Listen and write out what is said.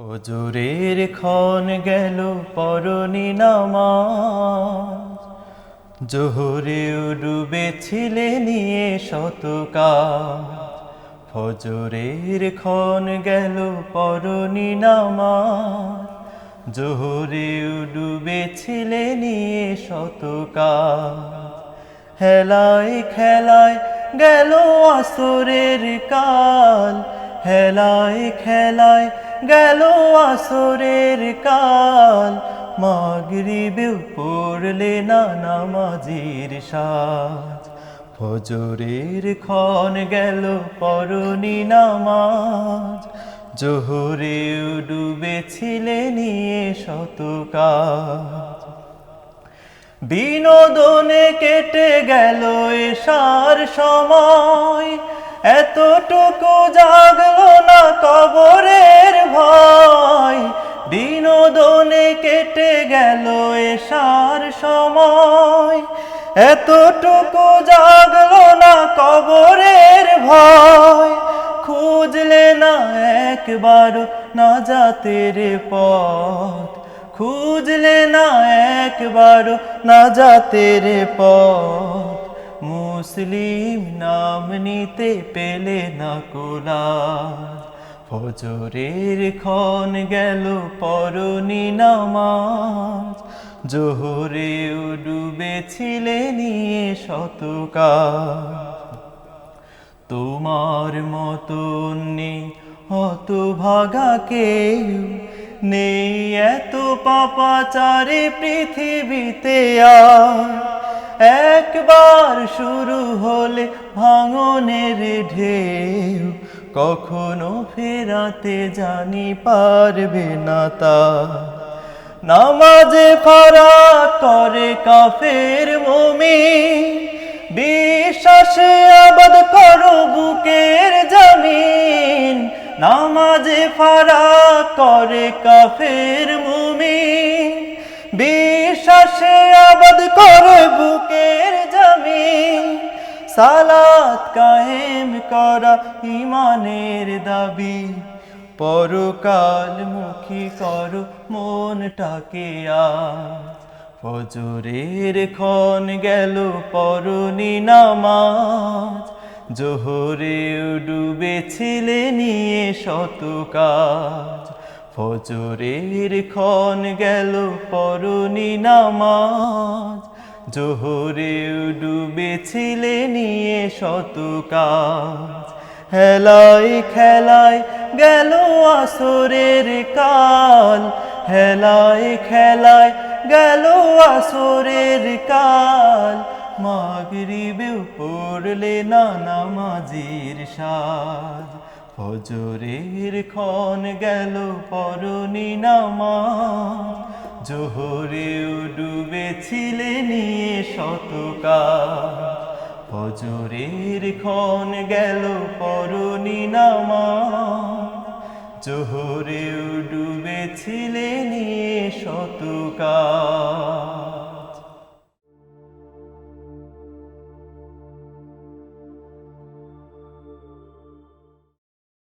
ফজরের ক্ষণ গেল পরনি নামাজ। জোহরে ডুবেছিলে নিয়ে শতকা ফজরের ক্ষণ গেল পরনি নামাজ। জোহরে ডুবেছিলে নিয়ে শতকা হেলায় খেলায় গেল আসরের কাল। হেলায় খেলায় গেল আসরের কাল। মাগরিবেও পড়লে না নামাজির সাজ। ফজরের ক্ষণ গেল পরনি নামাজ। জোহরেও ডুবেছিলে নিয়ে শতকাজ বিনোদনে কেটে গেল এসার সময়। এতটুকু জাগলো কেটে গেল এসার সময়। এতটুকু জাগলো না কবরের ভয়। খুঁজলে না একবার না যাতের পথ। খুঁজলে না একবার না যাতের পথ। মুসলিম নাম নিতে পেলে না কোলাজ ফজরের ক্ষণ গেল পরনি নামাজ। জোহরেও ডুবেছিলে নিয়ে শতকাজ তোমার মতন নেই অত ভাগা কেউ নেই, এত পাপাচারে পৃথিবীতে আর। একবার শুরু হলে ভাঙনের ঢেউ কখনো ফেরাতে জানি পারবে না তা। নামাজে ফারা করে কাফের মমি বিশ্বাসে আবাদ করো বুকের জমিন। নামাজে ফারা করে কাফের মমি বিশ্বাসে সালাত কায়েম করা ইমানের দাবি। পরকাল মুখী করো মনটাকে আজ। ফজরের ক্ষণ গেল পরনি নামাজ। জোহরে ডুবেছিলে নিয়ে শত কাজ। ফজরের ক্ষণ গেল পরনি নামাজ। জোহরে ডুবেছিলে নিয়ে শত কাজ। হেলায় খেলায় গেল আসরের কাল। হেলায় খেলায় গেল আসরের কাল। মাগরিবেও পড়লে না নামাজির সাজ। ফজরের ক্ষণ গেল পরনি নামাজ। জোহরেও ডুবেছিলে নিয়ে শতকাল। ফজরের ক্ষণ গেল পরনি নামা জোহরেও ডুবেছিলে নিয়ে শতকাল।